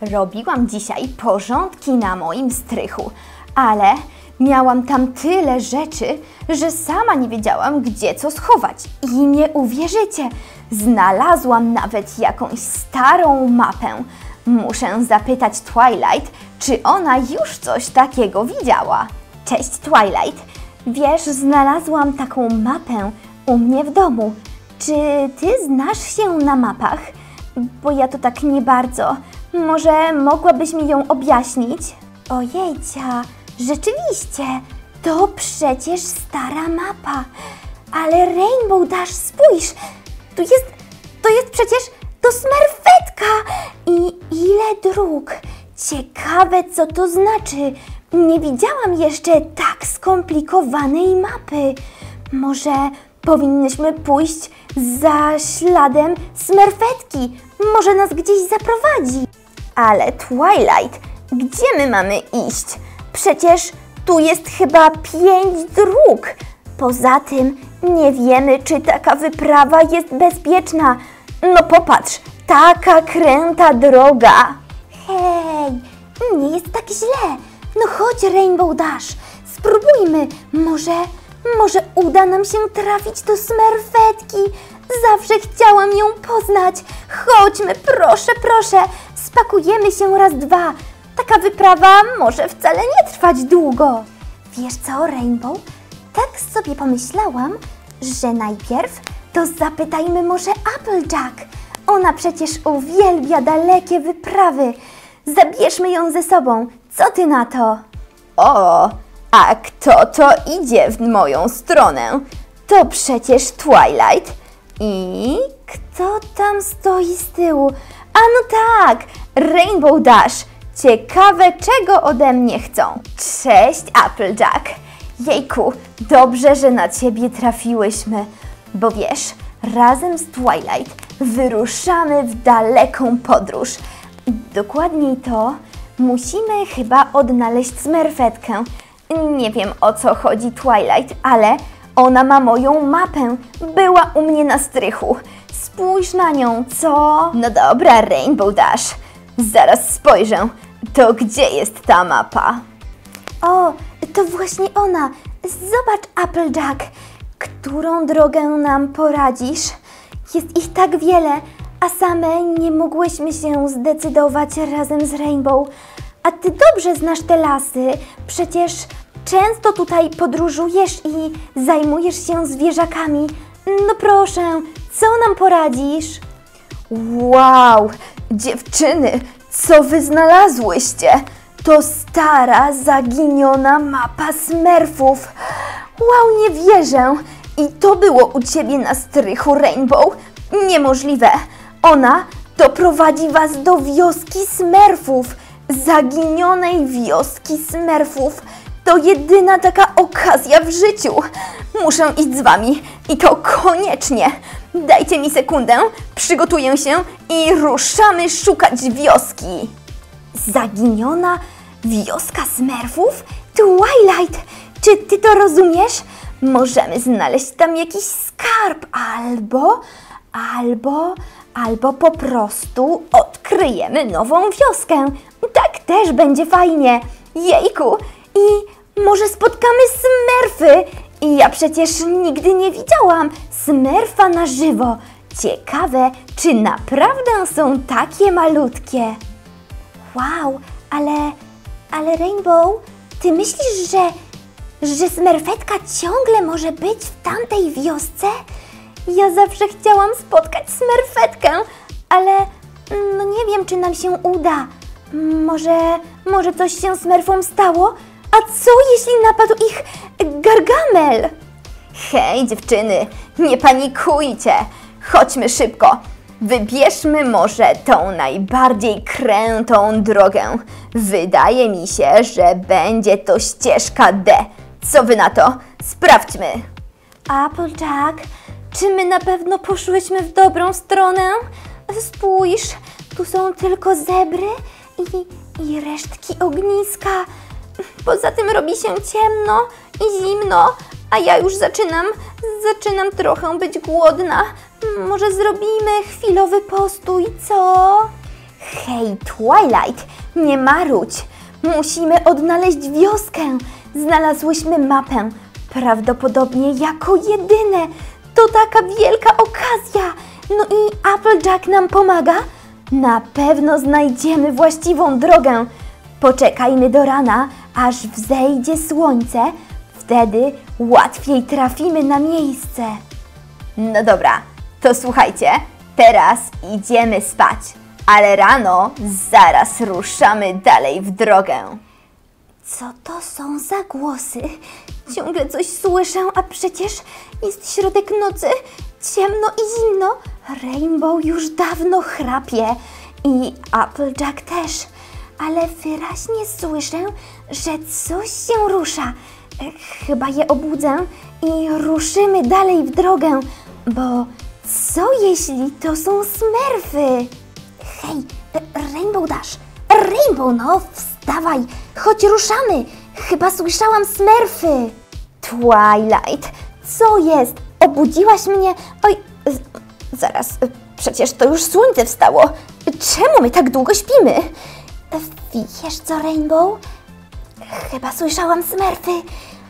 Robiłam dzisiaj porządki na moim strychu, ale miałam tam tyle rzeczy, że sama nie wiedziałam, gdzie co schować. I nie uwierzycie, znalazłam nawet jakąś starą mapę. Muszę zapytać Twilight, czy ona już coś takiego widziała. Cześć Twilight, wiesz, znalazłam taką mapę u mnie w domu. Czy ty znasz się na mapach? Bo ja to tak nie bardzo. Może mogłabyś mi ją objaśnić? Ojejcia, rzeczywiście, to przecież stara mapa. Ale Rainbow Dash, spójrz, tu jest, to jest przecież, to smerfetka i ile dróg. Ciekawe, co to znaczy. Nie widziałam jeszcze tak skomplikowanej mapy. Może powinnyśmy pójść za śladem smerfetki. Może nas gdzieś zaprowadzi. Ale Twilight, gdzie my mamy iść? Przecież tu jest chyba pięć dróg. Poza tym nie wiemy, czy taka wyprawa jest bezpieczna. No popatrz, taka kręta droga. Hej, nie jest tak źle. No chodź, Rainbow Dash, spróbujmy. Może, może uda nam się trafić do smerfetki. Zawsze chciałam ją poznać. Chodźmy, proszę, proszę. Spakujemy się raz, dwa. Taka wyprawa może wcale nie trwać długo. Wiesz co, Rainbow? Tak sobie pomyślałam, że najpierw to zapytajmy może Applejack. Ona przecież uwielbia dalekie wyprawy. Zabierzmy ją ze sobą. Co ty na to? O, a kto to idzie w moją stronę? To przecież Twilight. I kto tam stoi z tyłu? A no tak, Rainbow Dash. Ciekawe, czego ode mnie chcą. Cześć, Applejack. Jejku, dobrze, że na ciebie trafiłyśmy. Bo wiesz, razem z Twilight wyruszamy w daleką podróż. Dokładniej to, musimy chyba odnaleźć smerfetkę. Nie wiem o co chodzi Twilight, ale ona ma moją mapę. Była u mnie na strychu. Spójrz na nią, co? No dobra, Rainbow Dash. Zaraz spojrzę. To gdzie jest ta mapa? O, to właśnie ona. Zobacz, Applejack. Którą drogę nam poradzisz? Jest ich tak wiele, a same nie mogłyśmy się zdecydować razem z Rainbow. A ty dobrze znasz te lasy. Przecież często tutaj podróżujesz i zajmujesz się zwierzakami. No proszę, co nam poradzisz? Wow, dziewczyny, co wy znalazłyście? To stara, zaginiona mapa smerfów. Wow, nie wierzę. I to było u ciebie na strychu, Rainbow? Niemożliwe. Ona doprowadzi was do wioski smerfów. Zaginionej wioski smerfów. To jedyna taka okazja w życiu. Muszę iść z wami i to koniecznie. Dajcie mi sekundę, przygotuję się i ruszamy szukać wioski. Zaginiona wioska smerfów? Twilight, czy ty to rozumiesz? Możemy znaleźć tam jakiś skarb albo, albo, albo po prostu odkryjemy nową wioskę. Też będzie fajnie. Jejku, i może spotkamy smerfy? I ja przecież nigdy nie widziałam smerfa na żywo. Ciekawe, czy naprawdę są takie malutkie. Wow, ale, ale Rainbow, ty myślisz, że, że smerfetka ciągle może być w tamtej wiosce? Ja zawsze chciałam spotkać smerfetkę, ale no nie wiem, czy nam się uda. Może, może coś się smerfom stało? A co jeśli napadł ich gargamel? Hej dziewczyny, nie panikujcie. Chodźmy szybko. Wybierzmy może tą najbardziej krętą drogę. Wydaje mi się, że będzie to ścieżka D. Co wy na to? Sprawdźmy. Applejack, czy my na pewno poszłyśmy w dobrą stronę? Spójrz, tu są tylko zebry i, i resztki ogniska. Poza tym robi się ciemno i zimno, a ja już zaczynam, zaczynam trochę być głodna. Może zrobimy chwilowy postój, co? Hej, Twilight, nie marudź. Musimy odnaleźć wioskę. Znalazłyśmy mapę. Prawdopodobnie jako jedyne. To taka wielka okazja. No i Applejack nam pomaga? Na pewno znajdziemy właściwą drogę. Poczekajmy do rana, aż wzejdzie słońce. Wtedy łatwiej trafimy na miejsce. No dobra, to słuchajcie, teraz idziemy spać, ale rano zaraz ruszamy dalej w drogę. Co to są za głosy? Ciągle coś słyszę, a przecież jest środek nocy, ciemno i zimno. Rainbow już dawno chrapie i Applejack też, ale wyraźnie słyszę, że coś się rusza. E, Chyba je obudzę i ruszymy dalej w drogę, bo co jeśli to są smerfy? Hej, e, Rainbow Dash! Rainbow, no, wstawaj! Chodź, ruszamy! Chyba słyszałam smerfy! Twilight, co jest? Obudziłaś mnie? Oj, zaraz, przecież to już słońce wstało. Czemu my tak długo śpimy? Wiesz co, Rainbow? Chyba słyszałam smerfy.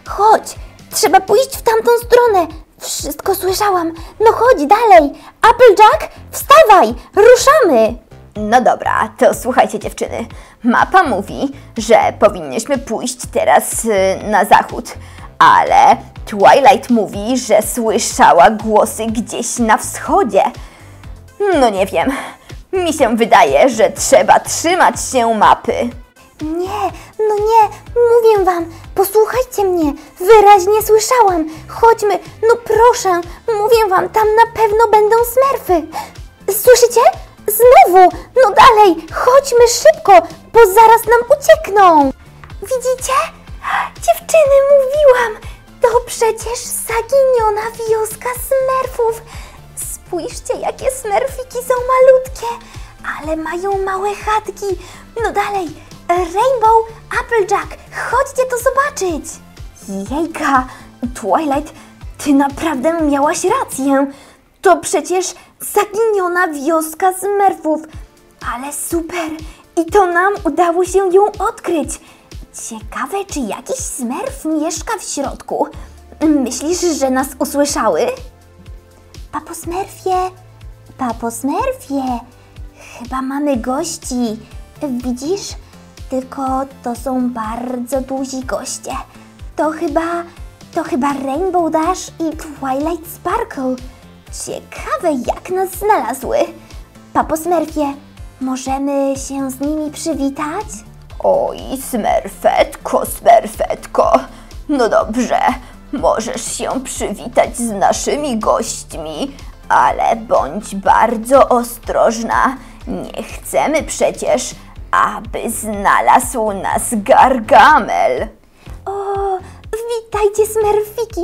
Chodź, trzeba pójść w tamtą stronę. Wszystko słyszałam. No chodź dalej. Applejack, wstawaj, ruszamy. No dobra, to słuchajcie dziewczyny. Mapa mówi, że powinniśmy pójść teraz y, na zachód, ale Twilight mówi, że słyszała głosy gdzieś na wschodzie. No nie wiem. Mi się wydaje, że trzeba trzymać się mapy. Nie, no nie, mówię wam, posłuchajcie mnie, wyraźnie słyszałam. Chodźmy, no proszę, mówię wam, tam na pewno będą smerfy. Słyszycie? Znowu, no dalej, chodźmy szybko, bo zaraz nam uciekną. Widzicie? Dziewczyny, mówiłam, to przecież zaginiona wioska smerfów. Spójrzcie, jakie smerfiki są malutkie, ale mają małe chatki. No dalej, Rainbow, Applejack, chodźcie to zobaczyć. Jejka, Twilight, ty naprawdę miałaś rację. To przecież zaginiona wioska smerfów. Ale super, i to nam udało się ją odkryć. Ciekawe, czy jakiś smerf mieszka w środku. Myślisz, że nas usłyszały? Papo Smurfie, Papo Smurfie, chyba mamy gości. Widzisz? Tylko to są bardzo duzi goście. To chyba, to chyba Rainbow Dash i Twilight Sparkle. Ciekawe, jak nas znalazły. Papo Smurfie, możemy się z nimi przywitać? Oj, smerfetko, smerfetko. No dobrze, możesz się przywitać z naszymi gośćmi, ale bądź bardzo ostrożna. Nie chcemy przecież, aby znalazł nas Gargamel. O, witajcie smerfiki,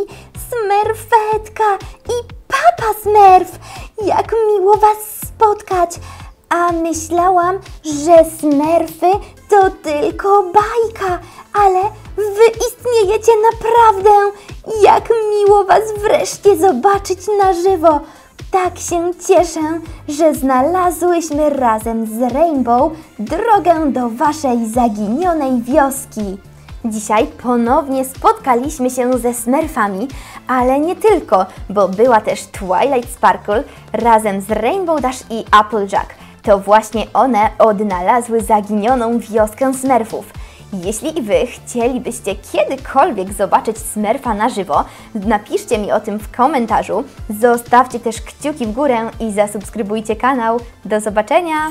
smerfetka i papa smerf. Jak miło was spotkać. A myślałam, że smerfy to tylko bajka, ale wy istniejecie naprawdę. Jak miło was wreszcie zobaczyć na żywo. Tak się cieszę, że znalazłyśmy razem z Rainbow drogę do waszej zaginionej wioski. Dzisiaj ponownie spotkaliśmy się ze Smurfami, ale nie tylko, bo była też Twilight Sparkle razem z Rainbow Dash i Applejack. To właśnie one odnalazły zaginioną wioskę Smurfów. Jeśli i Wy chcielibyście kiedykolwiek zobaczyć Smurfa na żywo, napiszcie mi o tym w komentarzu, zostawcie też kciuki w górę i zasubskrybujcie kanał. Do zobaczenia!